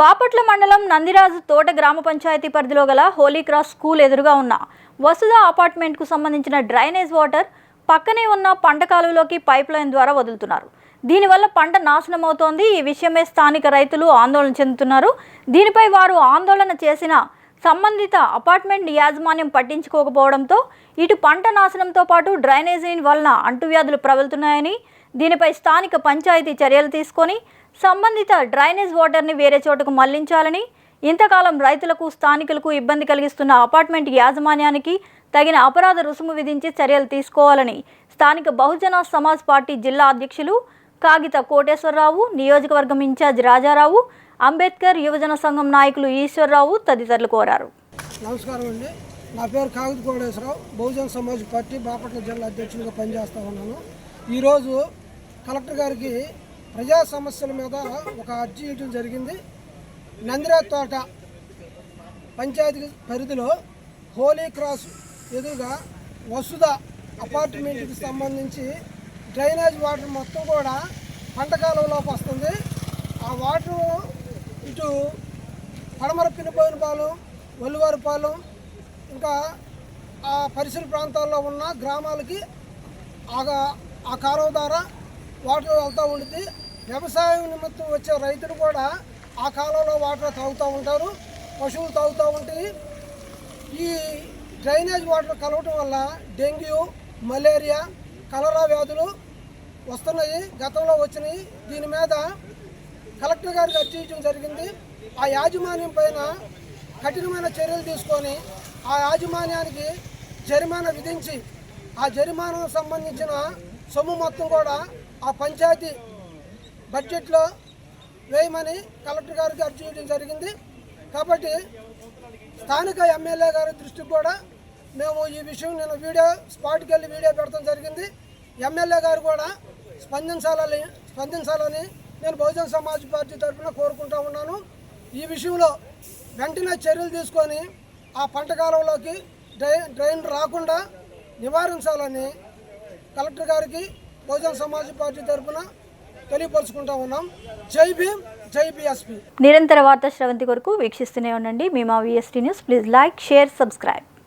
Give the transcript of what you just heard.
బాపట్ల మండలం నందిరాజు తోట గ్రామ పంచాయతీ పరిధిలో గల హోలీక్రాస్ స్కూల్ ఎదురుగా ఉన్న వసుధ అపార్ట్మెంట్కు సంబంధించిన డ్రైనేజ్ వాటర్ పక్కనే ఉన్న పంట కాలువలోకి పైప్ లైన్ ద్వారా వదులుతున్నారు. దీనివల్ల పంట నాశనం అవుతోంది. ఈ విషయమే స్థానిక రైతులు ఆందోళన చెందుతున్నారు. దీనిపై వారు ఆందోళన చేసిన సంబంధిత అపార్ట్మెంట్ యాజమాన్యం పట్టించుకోకపోవడంతో ఇటు పంట నాశనంతో పాటు డ్రైనేజీ వలన అంటువ్యాధులు ప్రబలుతున్నాయని దీనిపై స్థానిక పంచాయతీ చర్యలు తీసుకొని సంబంధిత డ్రైనేజ్ వాటర్ని వేరే చోటుకు మళ్ళించాలని ఇంతకాలం రైతులకు స్థానికులకు ఇబ్బంది కలిగిస్తున్న అపార్ట్మెంట్ యాజమాన్యానికి తగిన అపరాధ రుసుము విధించి చర్యలు తీసుకోవాలని స్థానిక బహుజన సమాజ్ పార్టీ జిల్లా అధ్యక్షులు కాగిత కోటేశ్వరరావు నియోజకవర్గం ఇన్ఛార్జ్ రాజారావు అంబేద్కర్ యువజన సంఘం నాయకులు ఈశ్వరరావు తదితరులు కోరారు. నమస్కారం అండి. నా పేరు కాగిత కోటేశ్వరరావు. బహుజన సమాజ్ పార్టీ బాపట్ల జిల్లా అధ్యక్షులుగా పనిచేస్తా ఉన్నాను. ఈరోజు కలెక్టర్ గారికి ప్రజా సమస్యల మీద ఒక అర్జీ ఇవ్వడం జరిగింది. నందిరా తోట పంచాయతీ పరిధిలో హోలీ క్రాస్ ఎదురుగా వసుధ అపార్ట్మెంట్కి సంబంధించి డ్రైనేజ్ వాటర్ మొత్తం కూడా పంట కాలువలోకి వస్తుంది. ఆ వాటర్ ఇటు పడమర పినిపోయినపాలెం ఒల్లివారిపాలెం ఇంకా ఆ పరిసర ప్రాంతాల్లో ఉన్న గ్రామాలకి ఆ ఆ కాలువ ద్వారా వాటర్ వెళ్తూ ఉంటుంది వ్యవసాయం నిమిత్తం వచ్చే రైతులు కూడా ఆ కాలంలో వాటర్ తాగుతూ ఉంటారు పశువులు తాగుతూ ఉంటాయి ఈ డ్రైనేజ్ వాటర్ కలవటం వల్ల డెంగ్యూ మలేరియా కలరా వ్యాధులు వస్తున్నాయి. గతంలో వచ్చినాయి. దీని మీద కలెక్టర్ గారికి అర్చించడం జరిగింది. ఆ యాజమాన్యం పైన కఠినమైన చర్యలు తీసుకొని ఆ యాజమాన్యానికి జరిమానా విధించి ఆ జరిమానాకు సంబంధించిన సొమ్ము మొత్తం కూడా ఆ పంచాయతీ బడ్జెట్లో వేయమని కలెక్టర్ గారికి అర్జీ ఇవ్వడం జరిగింది. కాబట్టి స్థానిక ఎమ్మెల్యే గారి దృష్టికి కూడా మేము ఈ విషయం నేను వీడియో స్పాట్కి వెళ్ళి వీడియో పెడతాం జరిగింది. ఎమ్మెల్యే గారు కూడా స్పందించాలని స్పందించాలని నేను బహుజన సమాజ్ పార్టీ తరఫున కోరుకుంటా ఉన్నాను. ఈ విషయంలో వెంటనే చర్యలు తీసుకొని ఆ పంట కాలంలోకి డ్రై డ్రైన్ రాకుండా నివారించాలని కలెక్టర్ గారికి బహుజన సమాజ్ పార్టీ తరఫున తెలియపరుచుకుంటా ఉన్నాం. జై భీమ్ జై బిఎస్పీ. నిరంతర వార్త శ్రవంతి కొరకు వీక్షిస్తూనే ఉండండి. మీ మా VST news. Please like share subscribe.